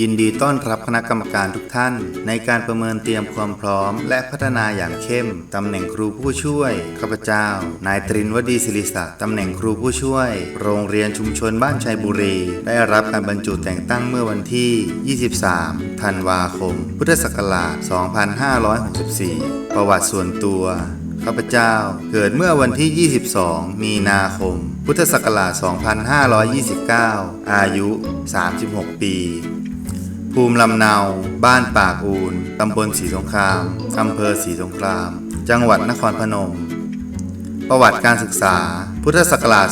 ยินดีต้อนรับคณะกรรมการทุกท่าน ในการประเมินเตรียมความพร้อม และพัฒนาอย่างเข้ม ตำแหน่งครูผู้ช่วย ข้าพเจ้า นายตรินวดีศิริศักดิ์ตำแหน่งครูผู้ช่วย โรงเรียนชุมชนบ้านชัยบุรี ได้รับการบรรจุแต่งตั้งเมื่อวันที่ 23 ธันวาคม พุทธศักราช 2564 ประวัติส่วนตัวข้าพเจ้าเกิดเมื่อวันที่ 22 มีนาคม พุทธศักราช 2529 อายุ 36 ปี ภูมิลำเนา บ้านปากอูนตำบลศรีสงครามอำเภอศรีสงคราม จังหวัดนครพนม ประวัติการศึกษา พุทธศักราช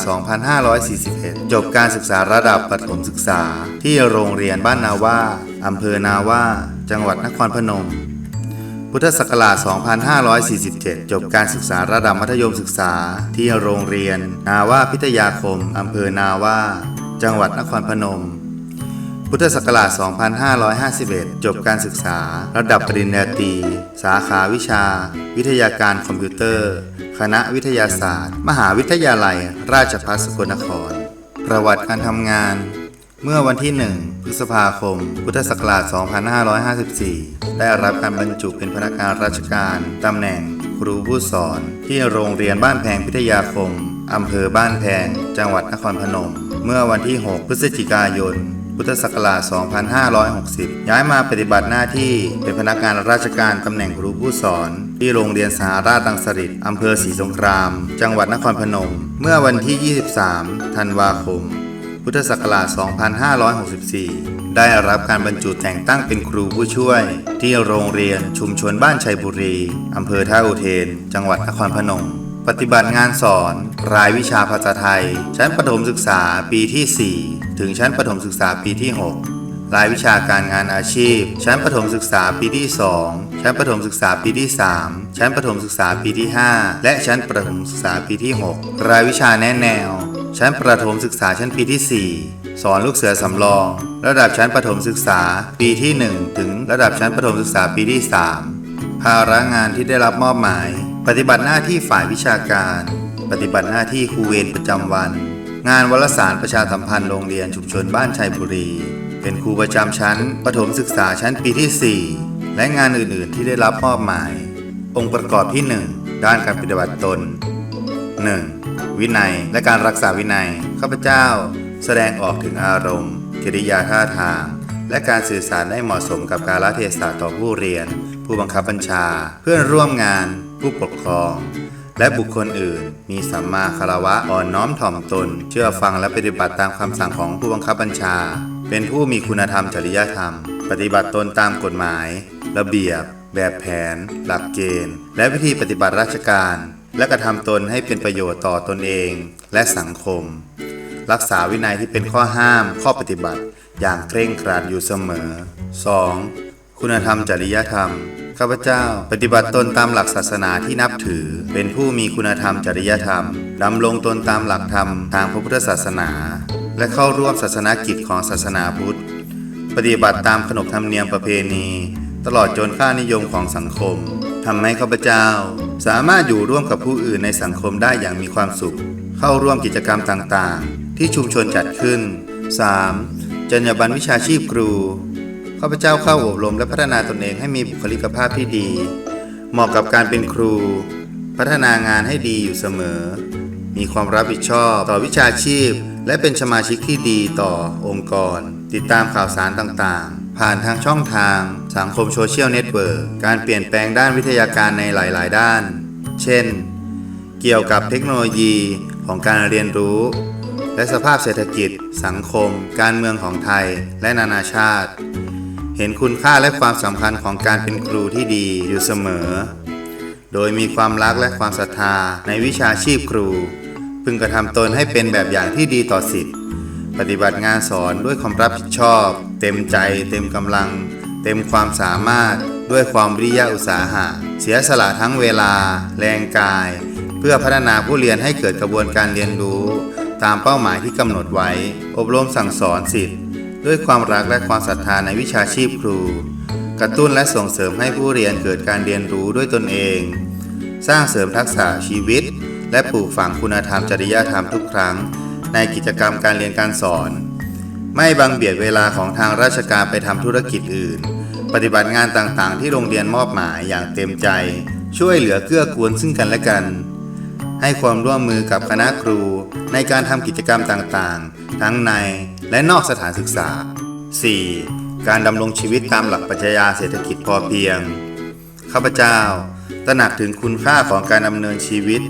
2541 จบการศึกษาระดับประถมศึกษา ที่โรงเรียนบ้านนาว่าอำเภอนาว่า จังหวัดนครพนม พุทธศักราช 2547 จบการศึกษาระดับมัธยมศึกษา ที่โรงเรียน นาว่าพิทยาคมอำเภอนาว่า จังหวัดนครพนม พุทธศักราช 2551 จบการศึกษา ระดับปริญญาตรี สาขาวิชา วิทยาการคอมพิวเตอร์ คณะวิทยาศาสตร์ มหาวิทยาลัย ราชภัฏสกลนคร ประวัติการทำงาน เมื่อวันที่ 1 พฤษภาคม พุทธศักราช 2554 ได้รับการบรรจุเป็นพนักงานราชการ ตำแหน่งครูผู้สอน ที่โรงเรียนบ้านแพงพิทยาคม อำเภอบ้านแพง จังหวัดนครพนม เมื่อวันที่ 6 พฤศจิกายน พุทธศักราช 2560 ย้ายมาปฏิบัติหน้าที่เป็นพนักงานราชการตำแหน่งครูผู้สอน ที่โรงเรียนสหราชังสฤษดิ์อำเภอศรีสงคราม จังหวัดนครพนม เมื่อวันที่ 23 ธันวาคม พุทธศักราช 2564 ได้รับการบรรจุแต่งตั้งเป็นครูผู้ช่วย ที่โรงเรียนชุมชนบ้านชัยบุรีอำเภอท่าอุเทน จังหวัดนครพนม ปฏิบัติงานสอน รายวิชาภาษาไทย ชั้นประถมศึกษาปีที่ 4 ถึงชั้นประถมศึกษาปีที่ 6 รายวิชาการงานอาชีพ ชั้นประถมศึกษาปีที่ 2 ชั้นประถมศึกษาปีที่ 3 ชั้นประถมศึกษาปีที่ 5 และชั้นประถมศึกษาปีที่ 6 รายวิชาแนะแนว ชั้นประถมศึกษาชั้นปีที่ 4สอนลูกเสือสำรอง ระดับชั้นประถมศึกษาปีที่ 1 ถึงระดับชั้นประถมศึกษาปีที่ 3 ภาระงานที่ได้รับมอบหมาย ปฏิบัติหน้าที่ฝ่ายวิชาการ ปฏิบัติหน้าที่ครูเวรประจำวัน งานวารสารประชาสัมพันธ์โรงเรียนชุมชนบ้านชัยบุรี เป็นครูประจำชั้น ประถมศึกษาชั้นปีที่ 4 และงานอื่น ๆ ที่ได้รับมอบหมาย องค์ประกอบที่ 1 ด้านการปฏิบัติตน 1. วินัยและการรักษาวินัย ข้าพเจ้า แสดงออกถึงอารมณ์ กิริยาท่าทาง และการสื่อสารได้เหมาะสมกับกาลเทศะต่อผู้เรียน ผู้บังคับบัญชา เพื่อนร่วมงาน ผู้ปกครอง และบุคคลอื่น มีสัมมาคารวะอ่อนน้อมถ่อมตน เชื่อฟังและปฏิบัติตามคำสั่งของผู้บังคับบัญชา เป็นผู้มีคุณธรรมจริยธรรม ปฏิบัติตนตามกฎหมาย ระเบียบ แบบแผน หลักเกณฑ์ และวิธีปฏิบัติราชการ และกระทำตนให้เป็นประโยชน์ต่อตนเองและสังคม รักษาวินัยที่เป็นข้อห้าม ข้อปฏิบัติ อย่างเคร่งครัดอยู่เสมอ 2. คุณธรรมจริยธรรม ข้าพเจ้า ปฏิบัติตนตามหลักศาสนาที่นับถือ เป็นผู้มีคุณธรรมจริยธรรมดำรงตนตามหลักธรรมทางพระพุทธศาสนา และเข้าร่วมศาสนากิจของศาสนาพุทธ ปฏิบัติตามขนบธรรมเนียมประเพณี ตลอดจนค่านิยมของสังคมทำให้ข้าพเจ้า สามารถอยู่ร่วมกับผู้อื่นในสังคมได้อย่างมีความสุข เข้าร่วมกิจกรรมต่างๆ ที่ชุมชนจัดขึ้น 3. จรรยาบรรณวิชาชีพครู ข้าพเจ้าเข้าอบรมและพัฒนาตนเองให้มีบุคลิกภาพที่ดี เหมาะกับการเป็นครู พัฒนางานให้ดีอยู่เสมอ มีความรับผิดชอบต่อวิชาชีพ และเป็นสมาชิกที่ดีต่อองค์กร ติดตามข่าวสารต่างๆ ผ่านทางช่องทาง สังคมโซเชียลเน็ตเวิร์กการเปลี่ยนแปลงด้านวิทยาการในหลายๆ ด้าน เช่น เกี่ยวกับเทคโนโลยีของการเรียนรู้และสภาพเศรษฐกิจ สังคม การเมืองของไทย และนานาชาติ เห็นคุณค่าและความสำคัญของการเป็นครูที่ดีอยู่เสมอ โดยมีความรักและความศรัทธาในวิชาชีพครู พึงกระทำตนให้เป็นแบบอย่างที่ดีต่อสิทธิ์ปฏิบัติงานสอนด้วยความรับผิดชอบ เต็มใจ เต็มกำลัง เต็มความสามารถ ด้วยความวิริยะอุตสาหะ เสียสละทั้งเวลา แรงกาย เพื่อพัฒนาผู้เรียนให้เกิดกระบวนการเรียนรู้ ตามเป้าหมายที่กำหนดไว้ อบรมสั่งสอนสิทธิ์ ด้วยความรักและความศรัทธาในวิชาชีพครู กระตุ้นและส่งเสริมให้ผู้เรียนเกิดการเรียนรู้ด้วยตนเอง สร้างเสริมทักษะชีวิต และปลูกฝังคุณธรรมจริยธรรมทุกครั้ง ในกิจกรรมการเรียนการสอน ไม่บังเบียดเวลาของทางราชการไปทำธุรกิจอื่น ปฏิบัติงานต่างๆ ที่โรงเรียนมอบหมายอย่างเต็มใจ ช่วยเหลือเกื้อกูลซึ่งกันและกันให้ความร่วมมือกับคณะครูในการทำกิจกรรมต่างๆ ทั้งใน และนอกสถานศึกษา 4. การดำรงชีวิตตามหลักปรัชญาเศรษฐกิจพอเพียง ข้าพเจ้า ตระหนักถึงคุณค่าของการดำเนินชีวิต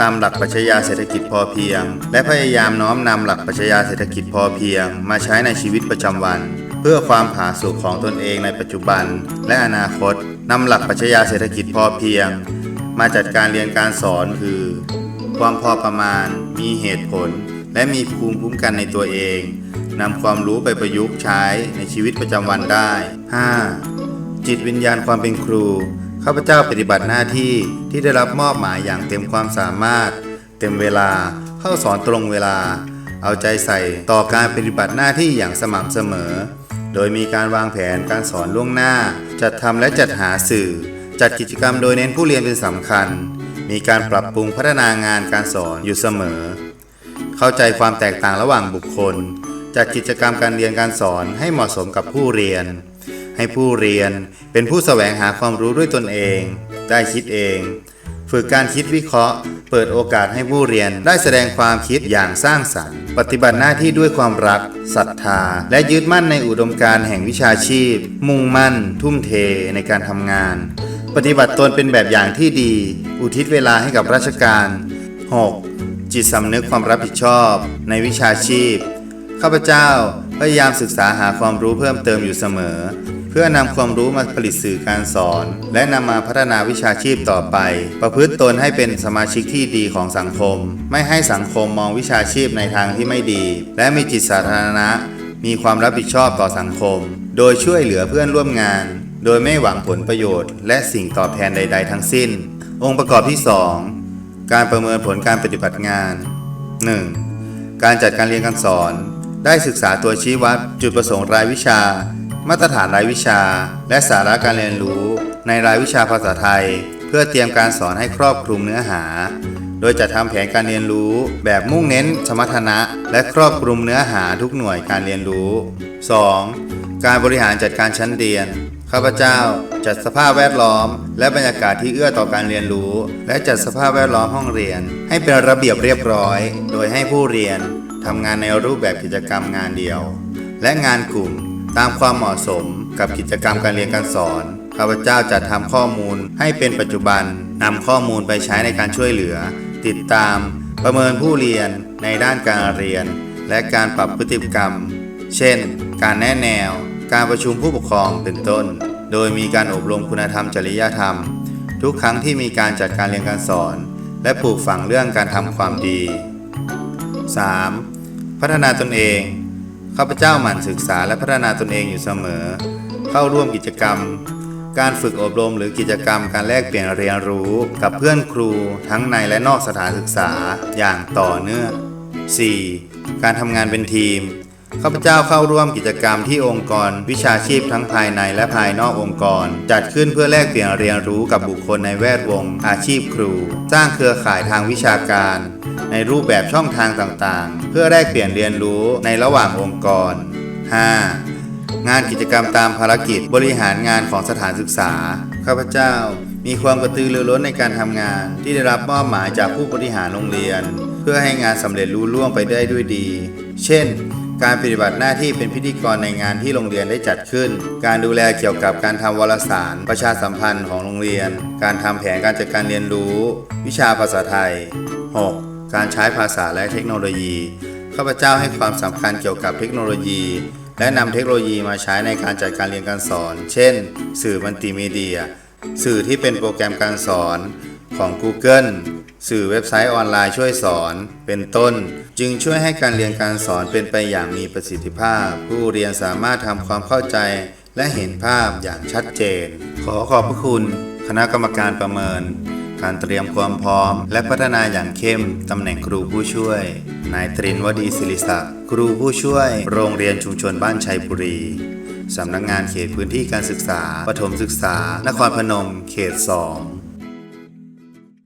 ตามหลักปรัชญาเศรษฐกิจพอเพียง และพยายามน้อมนำหลักปรัชญาเศรษฐกิจพอเพียง มาใช้ในชีวิตประจำวัน เพื่อความผาสุกของตนเองในปัจจุบัน และอนาคตนำหลักปรัชญาเศรษฐกิจพอเพียง มาจัดการเรียนการสอนคือ ความพอประมาณ มีเหตุผล และมีภูมิคุ้มกันในตัวเอง นำความรู้ไปประยุกต์ใช้ในชีวิตประจำวันได้ 5. จิตวิญญาณความเป็นครู ข้าพเจ้าปฏิบัติหน้าที่ที่ได้รับมอบหมายอย่างเต็มความสามารถ เต็มเวลาเข้าสอนตรงเวลา เอาใจใส่ต่อการปฏิบัติหน้าที่อย่างสม่ำเสมอ โดยมีการวางแผนการสอนล่วงหน้า จัดทำและจัดหาสื่อ จัดกิจกรรมโดยเน้นผู้เรียนเป็นสำคัญ มีการปรับปรุงพัฒนางานการสอนอยู่เสมอ เข้าใจความแตกต่างระหว่างบุคคล จัดกิจกรรมการเรียนการสอนให้เหมาะสมกับผู้เรียน ให้ผู้เรียนเป็นผู้แสวงหาความรู้ด้วยตนเอง ได้คิดเอง ฝึกการคิดวิเคราะห์ เปิดโอกาสให้ผู้เรียนได้แสดงความคิดอย่างสร้างสรรค์ ปฏิบัติหน้าที่ด้วยความรักศรัทธา และยึดมั่นในอุดมการณ์แห่งวิชาชีพ มุ่งมั่น ทุ่มเทในการทำงาน ปฏิบัติตนเป็นแบบอย่างที่ดี อุทิศเวลาให้กับราชการ 6. จิตสำนึกความรับผิดชอบในวิชาชีพ ข้าพเจ้าพยายามศึกษาหาความรู้เพิ่มเติมอยู่เสมอ เพื่อนำความรู้มาผลิตสื่อการสอน และนำมาพัฒนาวิชาชีพต่อไป ประพฤติตนให้เป็นสมาชิกที่ดีของสังคม ไม่ให้สังคมมองวิชาชีพในทางที่ไม่ดี และมีจิตสาธารณะ มีความรับผิดชอบต่อสังคม โดยช่วยเหลือเพื่อนร่วมงาน โดยไม่หวังผลประโยชน์ และสิ่งตอบแทนใด ๆ ทั้งสิ้น องค์ประกอบที่ 2 การประเมินผลการปฏิบัติงาน 1. การจัดการเรียนการสอน ได้ศึกษาตัวชี้วัดจุดประสงค์รายวิชา มาตรฐานรายวิชา และสาระการเรียนรู้ ในรายวิชาภาษาไทย เพื่อเตรียมการสอนให้ครอบคลุมเนื้อหา โดยจะทำแผนการเรียนรู้ แบบมุ่งเน้น สมรรถนะ และครอบคลุมเนื้อหาทุกหน่วยการเรียนรู้ 2. การบริหารจัดการชั้นเรียนข้าพเจ้า จัดสภาพแวดล้อม และบรรยากาศที่เอื้อต่อการเรียนรู้ และจัดสภาพแวดล้อมห้องเรียน ให้เป็นระเบียบเรียบร้อย โดยให้ผู้เรียน ทำงานในรูปแบบกิจกรรมงานเดียว และงานกลุ่มตามความเหมาะสมกับกิจกรรมการเรียนการสอนข้าพเจ้าจัดทำข้อมูลให้เป็นปัจจุบันนำข้อมูลไปใช้ในการช่วยเหลือ ติดตาม ประเมินผู้เรียนในด้านการเรียน และการปรับพฤติกรรม เช่น การแนะแนว การประชุมผู้ปกครองเป็นต้น โดยมีการอบรมคุณธรรมจริยธรรม ทุกครั้งที่มีการจัดการเรียนการสอน และปลูกฝังเรื่องการทำความดี 3. พัฒนาตนเองข้าพเจ้าหมั่นศึกษาและพัฒนาตนเองอยู่เสมอ เข้าร่วมกิจกรรม การฝึกอบรมหรือกิจกรรมการแลกเปลี่ยนเรียนรู้กับเพื่อนครูทั้งในและนอกสถานศึกษาอย่างต่อเนื่อง 4. การทำงานเป็นทีมข้าพเจ้าเข้าร่วมกิจกรรมที่องค์กร วิชาชีพทั้งภายในและภายนอกองค์กร จัดขึ้นเพื่อแลกเปลี่ยนเรียนรู้กับบุคคลในแวดวง อาชีพครู สร้างเครือข่ายทางวิชาการ ในรูปแบบช่องทางต่างๆ เพื่อแลกเปลี่ยนเรียนรู้ในระหว่างองค์กร 5. งานกิจกรรมตามภารกิจบริหารงานของสถานศึกษา ข้าพเจ้ามีความกระตือรือร้นในการทำงาน ที่ได้รับมอบหมายจากผู้บริหารโรงเรียน เพื่อให้งานสำเร็จรุ่ล่วงไปได้ด้วยดี เช่น การปฏิบัติหน้าที่เป็นพิธีกรในงานที่โรงเรียนได้จัดขึ้น การดูแลเกี่ยวกับการทำวารสาร ประชาสัมพันธ์ของโรงเรียน การทำแผนการจัดการเรียนรู้ วิชาภาษาไทย 6. การใช้ภาษาและเทคโนโลยี ข้าพเจ้าให้ความสำคัญเกี่ยวกับเทคโนโลยี และนำเทคโนโลยีมาใช้ในการจัดการเรียนการสอน เช่น สื่อมัลติมีเดีย สื่อที่เป็นโปรแกรมการสอนของ Google สื่อเว็บไซต์ออนไลน์ช่วยสอน เป็นต้น จึงช่วยให้การเรียนการสอนเป็นไปอย่างมีประสิทธิภาพ ผู้เรียนสามารถทำความเข้าใจและเห็นภาพอย่างชัดเจน ขอขอบพระคุณ คณะกรรมการประเมิน การเตรียมความพร้อม และพัฒนาอย่างเข้มตำแหน่งครูผู้ช่วย นายตรินวดีศิริศักดิ์ครูผู้ช่วย โรงเรียนชุมชนบ้านชัยบุรีสำนักงานเขตพื้นที่การศึกษาปฐมศึกษา นครพนม เขต 2